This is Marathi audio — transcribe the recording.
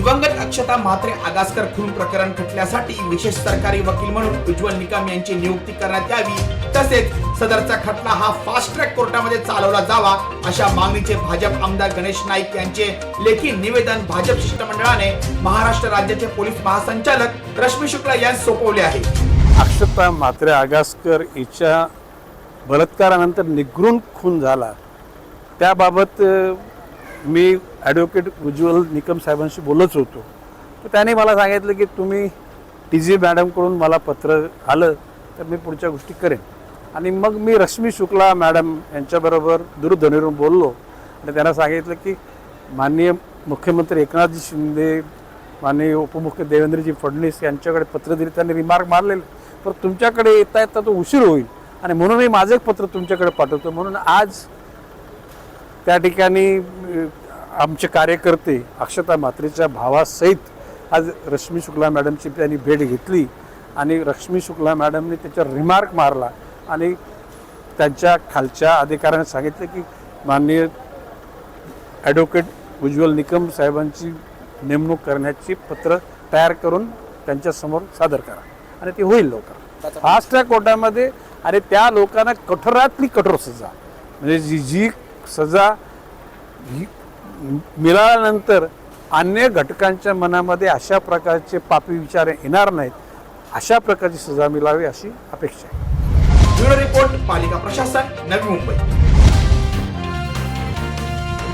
दिवंगत अक्षता म्हात्रे आगासकर खून प्रकरण खटल्यासाठी विशेष सरकारी वकील म्हणून उज्ज्वल निकम यांची नियुक्ती करण्यात यावी. तसेच सदरचा खटला हा फास्ट ट्रॅक कोर्टामध्ये चालवला जावा अशा मागणीचे भाजप आमदार गणेश नाईक यांचे लेखी निवेदन भाजप शिष्टमंडळाने महाराष्ट्र राज्याचे पोलीस महासंचालक रश्मी शुक्ला यांस सोपवले आहे. अक्षता म्हात्रे आगासकर हिच्या बलात्कारानंतर निगृण खून झाला. त्याबाबत मी ॲडव्होकेट उज्ज्वल निकम साहेबांशी बोलत होतो. तर त्याने मला सांगितलं की तुम्ही टी जी मॅडमकडून मला पत्र आलं तर मी पुढच्या गोष्टी करेन. आणि मग मी रश्मी शुक्ला मॅडम यांच्याबरोबर दूरध्वनीवरून बोललो. आणि त्यांना सांगितलं की माननीय मुख्यमंत्री एकनाथजी शिंदे माननीय उपमुख्य देवेंद्रजी फडणवीस यांच्याकडे पत्र दिली त्यांनी रिमार्क मारलेले. पण तुमच्याकडे येता येता तो उशीर होईल. आणि म्हणून मी माझं एक पत्र तुमच्याकडे पाठवतो. म्हणून आज त्या ठिकाणी आमचे कार्यकर्ते अक्षता म्हात्रेच्या भावासहित आज रश्मी शुक्ला मॅडमची त्यांनी भेट घेतली आणि रश्मी शुक्ला मॅडमने त्याच्यावर रिमार्क मारला आणि त्यांच्या खालच्या अधिकाऱ्यांना सांगितलं की माननीय ॲडव्होकेट उज्ज्वल निकम साहेबांची नेमणूक करण्याची पत्र तयार करून त्यांच्यासमोर सादर करा. आणि ते होईल लवकर. फास्ट ट्रॅक कोर्टामध्ये आणि त्या लोकांना कठोरातली कठोर सजा. म्हणजे जी जी सजा ही मिळाल्यानंतर अन्य घटकांच्या मनामध्ये अशा प्रकारचे पापी विचार येणार नाहीत. अशा प्रकारची सजा मिळावी अशी अपेक्षा आहे. ब्युरो रिपोर्ट पालिका प्रशासन नवी मुंबई.